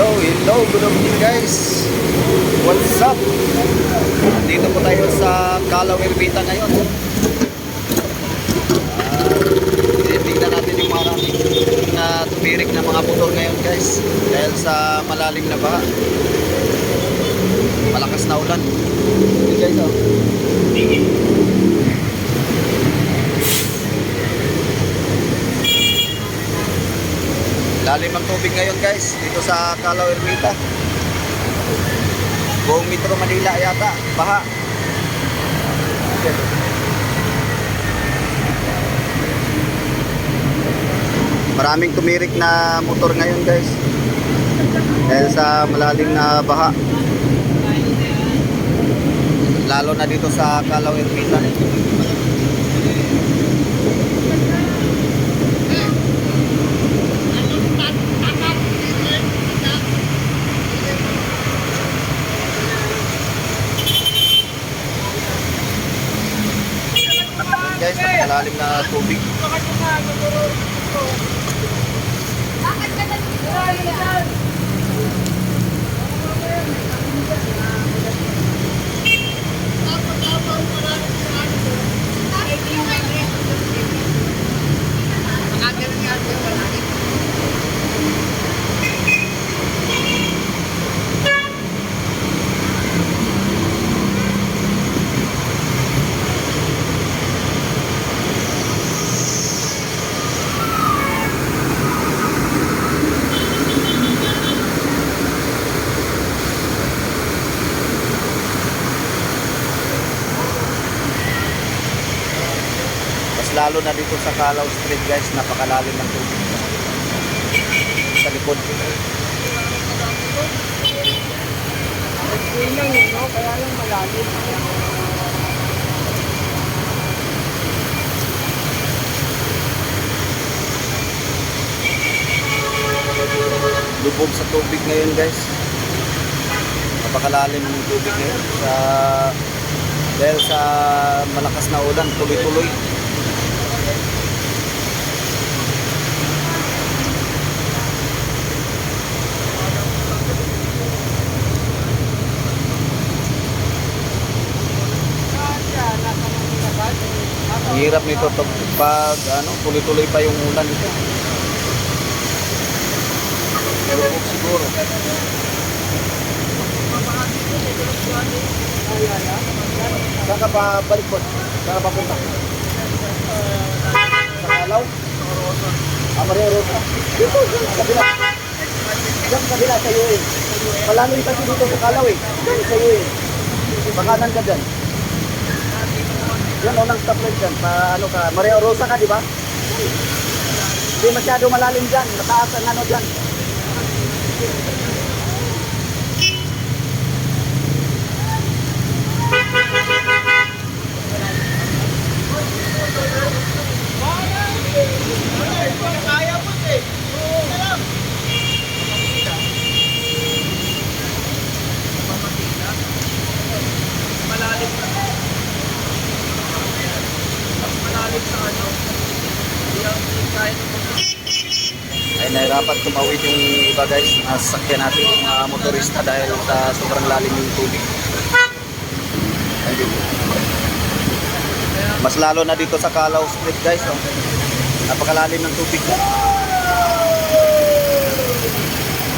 Hello, hello, good evening guys. What's up? Dito po tayo sa Calaw Ermita ngayon. Uh, tingnan natin yung maraming na tumirik na mga motor ngayon guys. Dahil sa malalim na baha. Malakas na ulan. Yun guys oh. Lalim ang tubig ngayon guys dito sa Calaw Ermita. Buong Metro Manila yata, baha. Maraming tumirik na motor ngayon guys. Dahil sa malalim na baha. Lalo na dito sa Calaw Ermita. Guys, malalim na tubig. Mas lalo na dito sa Calaw Street guys, napakalalim ng tubig. Sa likod. Yun lang yun? Kaya lang malalim. Lubog sa tubig ngayon guys. Napakalalim ng tubig ngayon. Sa, dahil sa malakas na ulan, tuloy-tuloy. Kaya, nasa Manila ba? Ang hirap nito to- pag ano, tuloy-tuloy pa yung ulan nito. Lubog siguro. Saan ka pa balik po? Saan ka pa punta? Sa Calaw? Ah, Maria Rosa. Dito, dyan, kabila. Diyan sa kabila, sa eh. Malalim kasi dito sa Calaw eh. Diyan sa iyo eh. Pakanan ka dyan. Yan, unang stoplight dyan. Pa, ano ka, Maria Rosa ka, di ba? Hindi masyado malalim dyan. Mataas ang ano dyan. Ay nahirapan tumawid yung iba guys na sasakyan natin yung mga motorista dahil sa sobrang lalim yung tubig mas lalo na dito sa Calaw Street guys oh. napakalalim ng tubig